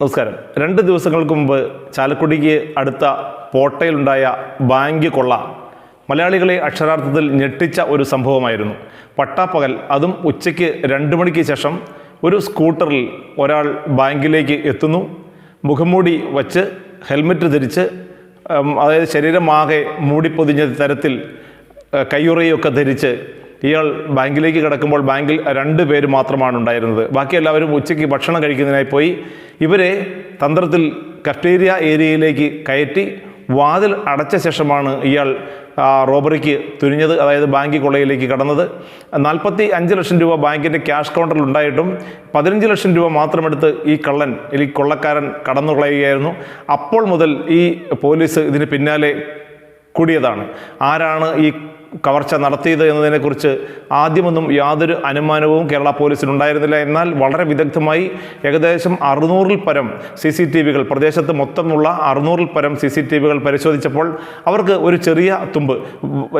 നമസ്കാരം. രണ്ട് ദിവസങ്ങൾക്ക് മുമ്പ് ചാലക്കുടിക്ക് അടുത്ത പോട്ടയിലുണ്ടായ ബാങ്ക് കൊള്ള മലയാളികളെ അക്ഷരാർത്ഥത്തിൽ ഞെട്ടിച്ച ഒരു സംഭവമായിരുന്നു. പട്ടാപ്പകൽ അതും ഉച്ചയ്ക്ക് രണ്ട് മണിക്ക് ശേഷം ഒരു സ്കൂട്ടറിൽ ഒരാൾ ബാങ്കിലേക്ക് എത്തുന്നു. മുഖംമൂടി വച്ച് ഹെൽമെറ്റ് ധരിച്ച് അതായത് ശരീരമാകെ മൂടിപ്പൊതിഞ്ഞ തരത്തിൽ കയ്യുറയൊക്കെ ധരിച്ച് ഇയാൾ ബാങ്കിലേക്ക് കിടക്കുമ്പോൾ ബാങ്കിൽ രണ്ട് പേര് മാത്രമാണ് ഉണ്ടായിരുന്നത്. ബാക്കി എല്ലാവരും ഉച്ചയ്ക്ക് ഭക്ഷണം കഴിക്കുന്നതിനായി പോയി ഇവരെ തന്ത്രത്തിൽ കഫ്റ്റേരിയ ഏരിയയിലേക്ക് കയറ്റി വാതിൽ അടച്ച ശേഷമാണ് ഇയാൾ റോബറിക്ക് തുനിഞ്ഞത് അതായത് ബാങ്ക് കൊള്ളയിലേക്ക് കടന്നത്. നാൽപ്പത്തി അഞ്ച് ലക്ഷം രൂപ ബാങ്കിന്റെ ക്യാഷ് കൗണ്ടറിൽ ഉണ്ടായിട്ടും പതിനഞ്ച് ലക്ഷം രൂപ മാത്രമെടുത്ത് ഈ കള്ളൻ ഈ കൊള്ളക്കാരൻ കടന്നു കളയുകയായിരുന്നു അപ്പോൾ മുതൽ ഈ പോലീസ് ഇതിന് പിന്നാലെ കൂടിയതാണ്. ആരാണ് ഈ കവർച്ച നടത്തിയത് എന്നതിനെക്കുറിച്ച് ആദ്യമൊന്നും യാതൊരു അനുമാനവും കേരള പോലീസിനുണ്ടായിരുന്നില്ല. എന്നാൽ വളരെ വിദഗ്ധമായി ഏകദേശം അറുന്നൂറിൽ പരം സി സി ടി വികൾ പ്രദേശത്ത് മൊത്തമുള്ള അറുന്നൂറിൽ പരം സി സി ടി വികൾ പരിശോധിച്ചപ്പോൾ അവർക്ക് ഒരു ചെറിയ തുമ്പ്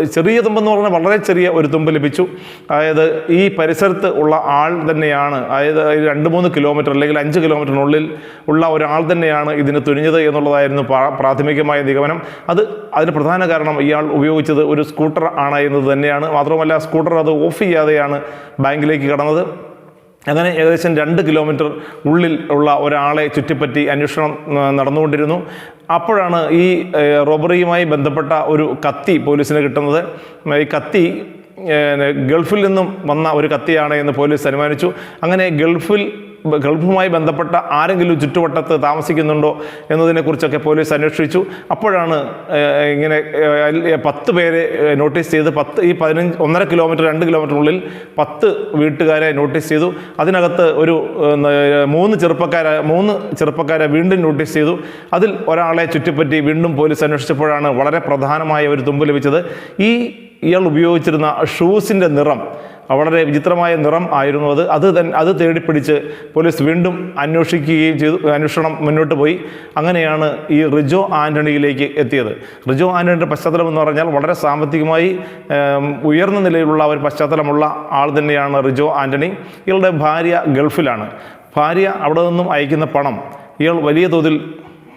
ചെറിയ തുമ്പെന്ന് പറഞ്ഞാൽ വളരെ ചെറിയ ഒരു തുമ്പ് ലഭിച്ചു. അതായത് ഈ പരിസരത്ത് ഉള്ള ആൾ തന്നെയാണ് അതായത് രണ്ട് മൂന്ന് കിലോമീറ്റർ അല്ലെങ്കിൽ അഞ്ച് കിലോമീറ്ററിനുള്ളിൽ ഉള്ള ഒരാൾ തന്നെയാണ് ഇതിന് തുനിഞ്ഞത് എന്നുള്ളതായിരുന്നു പ്രാഥമികമായ നിഗമനം. അത് അതിന് പ്രധാന കാരണം ഇയാൾ ഉപയോഗിച്ചത് ഒരു സ്കൂട്ടർ ആണ്. എന്നത് തന്നെയാണ്. മാത്രമല്ല സ്കൂട്ടർ അത് ഓഫ് ചെയ്യാതെയാണ് ബാങ്കിലേക്ക് കടന്നത്. അങ്ങനെ ഏകദേശം രണ്ട് കിലോമീറ്റർ ഉള്ളിൽ ഉള്ള ഒരാളെ ചുറ്റിപ്പറ്റി അന്വേഷണം നടന്നുകൊണ്ടിരുന്നു. അപ്പോഴാണ് ഈ റോബറിയുമായി ബന്ധപ്പെട്ട ഒരു കത്തി പോലീസിന് കിട്ടുന്നത്. ഈ കത്തി ഗൾഫിൽ നിന്നും വന്ന ഒരു കത്തിയാണ് എന്ന് പോലീസ് അനുമാനിച്ചു. അങ്ങനെ ഗൾഫിൽ ഗൾഫുമായി ബന്ധപ്പെട്ട ആരെങ്കിലും ചുറ്റുവട്ടത്ത് താമസിക്കുന്നുണ്ടോ എന്നതിനെക്കുറിച്ചൊക്കെ പോലീസ് അന്വേഷിച്ചു. അപ്പോഴാണ് ഇങ്ങനെ പത്ത് പേരെ നോട്ടീസ് ചെയ്ത് പത്ത് ഈ പതിനഞ്ച് ഒന്നര കിലോമീറ്റർ രണ്ട് കിലോമീറ്ററിനുള്ളിൽ പത്ത് വീട്ടുകാരെ നോട്ടീസ് ചെയ്തു. അതിനകത്ത് ഒരു മൂന്ന് ചെറുപ്പക്കാരെ മൂന്ന് ചെറുപ്പക്കാരെ വീണ്ടും നോട്ടീസ് ചെയ്തു. അതിൽ ഒരാളെ ചുറ്റിപ്പറ്റി വീണ്ടും പോലീസ് അന്വേഷിച്ചപ്പോഴാണ് വളരെ പ്രധാനമായ ഒരു തുമ്പ് ലഭിച്ചത്. ഈ ഇയാൾ ഉപയോഗിച്ചിരുന്ന ഷൂസിന്റെ നിറം വളരെ വിചിത്രമായ നിറം ആയിരുന്നു അത്. അത് തന്നെ അത് തേടിപ്പിടിച്ച് പോലീസ് വീണ്ടും അന്വേഷിക്കുകയും ചെയ്തു അന്വേഷണം മുന്നോട്ട് പോയി. അങ്ങനെയാണ് ഈ റിജോ ആന്റണിയിലേക്ക് എത്തിയത്. റിജോ ആന്റണിയുടെ പശ്ചാത്തലം എന്ന് പറഞ്ഞാൽ വളരെ സാമ്പത്തികമായി ഉയർന്ന നിലയിലുള്ള ഒരു പശ്ചാത്തലമുള്ള ആൾ തന്നെയാണ് റിജോ ആന്റണി ഇയാളുടെ ഭാര്യ ഗൾഫിലാണ്. ഭാര്യ അവിടെ നിന്നും അയക്കുന്ന പണം ഇയാൾ വലിയ തോതിൽ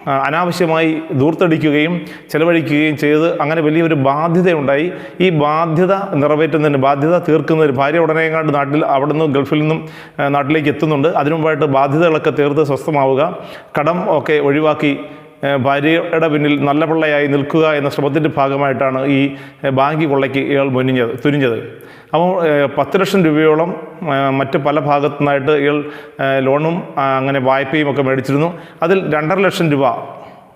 അനാവശ്യമായി ദൂർത്തടിക്കുകയും ചെലവഴിക്കുകയും ചെയ്ത് അങ്ങനെ വലിയൊരു ബാധ്യതയുണ്ടായി. ഈ ബാധ്യത നിറവേറ്റുന്നതിന് ബാധ്യത തീർക്കുന്നതിന് ഭാര്യ ഉടനെയങ്ങാണ്ട് നാട്ടിൽ അവിടെ നിന്ന് ഗൾഫിൽ നിന്നും നാട്ടിലേക്ക് എത്തുന്നുണ്ട്. അതിനുമുമ്പായിട്ട് ബാധ്യതകളൊക്കെ തീർത്ത് സ്വസ്ഥമാവുക. കടം ഒക്കെ ഒഴിവാക്കി ഭാര്യയുടെ പിന്നിൽ നല്ല പിള്ളയായി നിൽക്കുക എന്ന ശ്രമത്തിന്റെ ഭാഗമായിട്ടാണ് ഈ ബാങ്കി കൊള്ളയ്ക്ക് ഇയാൾ മുനിഞ്ഞത് തുനിഞ്ഞത്. അപ്പോൾ പത്ത് ലക്ഷം രൂപയോളം മറ്റ് പല ഭാഗത്തു നിന്നായിട്ട് ഇയാൾ ലോണും അങ്ങനെ വായ്പയും ഒക്കെ മേടിച്ചിരുന്നു. അതിൽ രണ്ടര ലക്ഷം രൂപ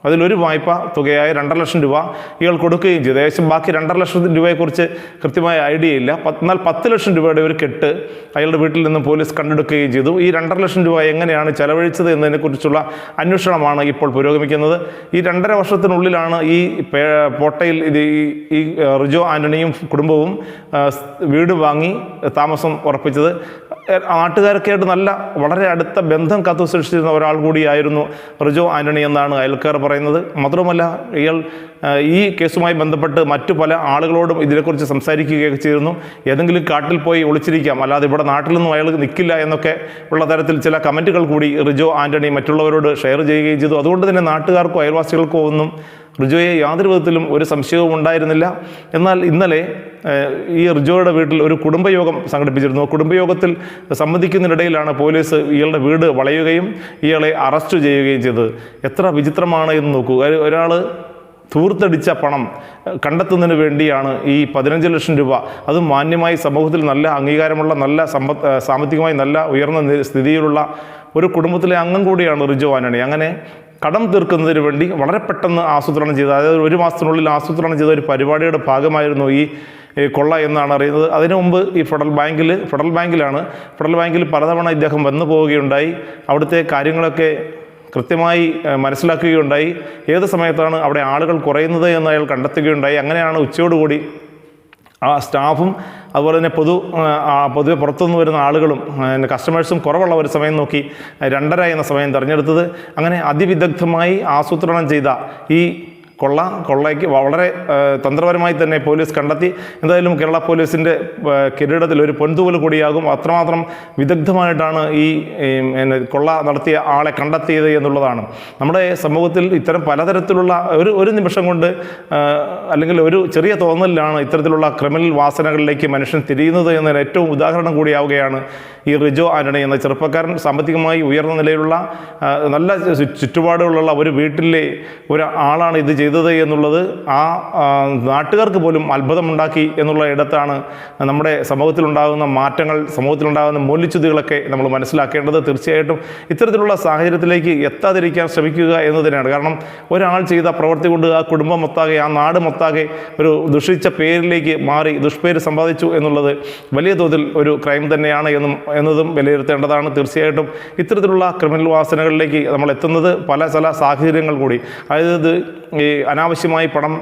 അതിലൊരു വായ്പ തുകയായ രണ്ടര ലക്ഷം രൂപ ഇയാൾ കൊടുക്കുകയും ചെയ്തു. ഏകദേശം ബാക്കി രണ്ടര ലക്ഷം രൂപയെക്കുറിച്ച് കൃത്യമായ ഐഡിയ ഇല്ല. എന്നാൽ പത്ത് ലക്ഷം രൂപയുടെ ഒരു കെട്ട് അയാളുടെ വീട്ടിൽ നിന്ന് പോലീസ് കണ്ടെടുക്കുകയും ചെയ്തു. ഈ രണ്ടര ലക്ഷം രൂപ എങ്ങനെയാണ് ചെലവഴിച്ചത് എന്നതിനെക്കുറിച്ചുള്ള അന്വേഷണമാണ് ഇപ്പോൾ പുരോഗമിക്കുന്നത്. ഈ രണ്ടര വർഷത്തിനുള്ളിലാണ് ഈ പോട്ടയിൽ ഇത് ഈ- റിജോ ആന്റണിയും കുടുംബവും വീട് വാങ്ങി താമസം ഉറപ്പിച്ചത്. നാട്ടുകാരൊക്കെ ആയിട്ട് നല്ല വളരെ അടുത്ത ബന്ധം കത്തു സൃഷ്ടിച്ചിരുന്ന ഒരാൾ കൂടിയായിരുന്നു റിജോ ആന്റണി എന്നാണ് അയൽക്കാർ പറയുന്നത്. മാത്രമല്ല ഇയാൾ ഈ കേസുമായി ബന്ധപ്പെട്ട് മറ്റു പല ആളുകളോടും ഇതിനെക്കുറിച്ച് സംസാരിക്കുകയൊക്കെ ചെയ്തിരുന്നു. ഏതെങ്കിലും കാട്ടിൽ പോയി ഒളിച്ചിരിക്കാം. അല്ലാതെ ഇവിടെ നാട്ടിലൊന്നും അയാൾ നിൽക്കില്ല എന്നൊക്കെ ഉള്ള തരത്തിൽ ചില കമന്റുകൾ കൂടി റിജോ ആന്റണി മറ്റുള്ളവരോട് ഷെയർ ചെയ്യുകയും ചെയ്തു. അതുകൊണ്ട് തന്നെ നാട്ടുകാർക്കോ അയൽവാസികൾക്കോ ഒന്നും റിജോയെ യാതൊരു വിധത്തിലും ഒരു സംശയവും ഉണ്ടായിരുന്നില്ല. എന്നാൽ ഇന്നലെ ഈ റിജോയുടെ വീട്ടിൽ ഒരു കുടുംബയോഗം സംഘടിപ്പിച്ചിരുന്നു. കുടുംബയോഗത്തിൽ സംബന്ധിക്കുന്നതിനിടയിലാണ് പോലീസ് ഇയാളുടെ വീട് വളയുകയും ഇയാളെ അറസ്റ്റ് ചെയ്യുകയും ചെയ്തത്. എത്ര വിചിത്രമാണ് എന്ന് നോക്കൂ. ഒരാൾ തൂർത്തടിച്ച പണം കണ്ടെത്തുന്നതിന് വേണ്ടിയാണ് ഈ പതിനഞ്ച് ലക്ഷം രൂപ. അത് മാന്യമായി സമൂഹത്തിൽ നല്ല അംഗീകാരമുള്ള നല്ല സമ്പത്ത് സാമ്പത്തികമായി നല്ല ഉയർന്ന സ്ഥിതിയിലുള്ള ഒരു കുടുംബത്തിലെ അംഗം കൂടിയാണ് റിജു ആന്റണി. അങ്ങനെ കടം തീർക്കുന്നതിന് വേണ്ടി വളരെ പെട്ടെന്ന് ആസൂത്രണം ചെയ്ത അതായത് ഒരു മാസത്തിനുള്ളിൽ ആസൂത്രണം ചെയ്ത ഒരു പരിപാടിയുടെ ഭാഗമായിരുന്നു ഈ കൊള്ള എന്നാണ് അറിയുന്നത്. അതിനു മുമ്പ് ഈ ഫെഡറൽ ബാങ്കിൽ ഫെഡറൽ ബാങ്കിലാണ് ഫെഡറൽ ബാങ്കിൽ പലതവണ ഇദ്ദേഹം വന്നു പോവുകയുണ്ടായി. അവിടുത്തെ കാര്യങ്ങളൊക്കെ കൃത്യമായി മനസ്സിലാക്കുകയുണ്ടായി. ഏത് സമയത്താണ് അവിടെ ആളുകൾ കുറയുന്നത് എന്ന് അയാൾ കണ്ടെത്തുകയുണ്ടായി. അങ്ങനെയാണ് ഉച്ചയോടുകൂടി ആ സ്റ്റാഫും അതുപോലെ തന്നെ പൊതു പൊതുവെ പുറത്തുനിന്ന് വരുന്ന ആളുകളും പിന്നെ കസ്റ്റമേഴ്സും കുറവുള്ള ഒരു സമയം നോക്കി രണ്ടര എന്ന സമയം തിരഞ്ഞെടുത്തത്. അങ്ങനെ അതിവിദഗ്ധമായി ആസൂത്രണം ചെയ്ത ഈ കൊള്ള കൊള്ളയ്ക്ക് വളരെ തന്ത്രപരമായി തന്നെ പോലീസ് കണ്ടെത്തി. എന്തായാലും കേരള പോലീസിന്റെ കിരീടത്തിൽ ഒരു പൊൻതൂവൽ കൂടിയാകും. അത്രമാത്രം വിദഗ്ധമായിട്ടാണ് ഈ കൊള്ള നടത്തിയ ആളെ കണ്ടെത്തിയത് എന്നുള്ളതാണ്. നമ്മുടെ സമൂഹത്തിൽ ഇത്തരം പലതരത്തിലുള്ള ഒരു ഒരു നിമിഷം കൊണ്ട് അല്ലെങ്കിൽ ഒരു ചെറിയ തോന്നലിലാണ് ഇത്തരത്തിലുള്ള ക്രിമിനൽ വാസനകളിലേക്ക് മനുഷ്യൻ തിരിയുന്നത് എന്നതിന് ഏറ്റവും ഉദാഹരണം കൂടിയാവുകയാണ് ഈ റിജോ ആന്റണി എന്ന ചെറുപ്പക്കാരൻ. സാമ്പത്തികമായി ഉയർന്ന നിലയിലുള്ള നല്ല ചുറ്റുപാടുകളുള്ള ഒരു വീട്ടിലെ ഒരാളാണ് ഇത് ചെയ്തത്. എന്നുള്ളത് ആ ആ, നാട്ടുകാർക്ക് പോലും അത്ഭുതമുണ്ടാക്കി എന്നുള്ള ഇടത്താണ് നമ്മുടെ സമൂഹത്തിലുണ്ടാകുന്ന മാറ്റങ്ങൾ സമൂഹത്തിലുണ്ടാകുന്ന മൂല്യച്യുതികളൊക്കെ നമ്മൾ മനസ്സിലാക്കേണ്ടത്. തീർച്ചയായിട്ടും ഇത്തരത്തിലുള്ള സാഹചര്യത്തിലേക്ക് എത്താതിരിക്കാൻ ശ്രമിക്കുക എന്നതിനാണ്. കാരണം ഒരാൾ ചെയ്ത പ്രവൃത്തി കൊണ്ട് ആ കുടുംബം മൊത്താകെ ആ നാട് മൊത്താകെ ഒരു ദുഷിച്ച പേരിലേക്ക് മാറി ദുഷ്പേര് സമ്പാദിച്ചു എന്നുള്ളത് വലിയ തോതിൽ ഒരു ക്രൈം തന്നെയാണ് എന്നും എന്നതും വിലയിരുത്തേണ്ടതാണ്. തീർച്ചയായിട്ടും ഇത്തരത്തിലുള്ള ക്രിമിനൽ വാസനകളിലേക്ക് നമ്മൾ എത്തുന്നത് പല ചില സാഹചര്യങ്ങൾ കൂടി. അതായത് ഈ അനാവശ്യമായി പണം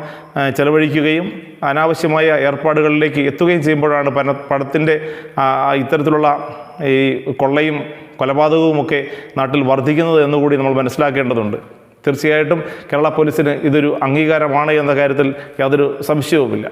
ചെലവഴിക്കുകയും അനാവശ്യമായ ഏർപ്പാടുകളിലേക്ക് എത്തുകയും ചെയ്യുമ്പോഴാണ് പണ പണത്തിന്റെ ഇത്തരത്തിലുള്ള ഈ കൊള്ളയും കൊലപാതകവുമൊക്കെ നാട്ടിൽ വർദ്ധിക്കുന്നത് എന്നുകൂടി നമ്മൾ മനസ്സിലാക്കേണ്ടതുണ്ട്. തീർച്ചയായിട്ടും കേരള പോലീസിന് ഇതൊരു അംഗീകാരമാണ് എന്ന കാര്യത്തിൽ യാതൊരു സംശയവുമില്ല.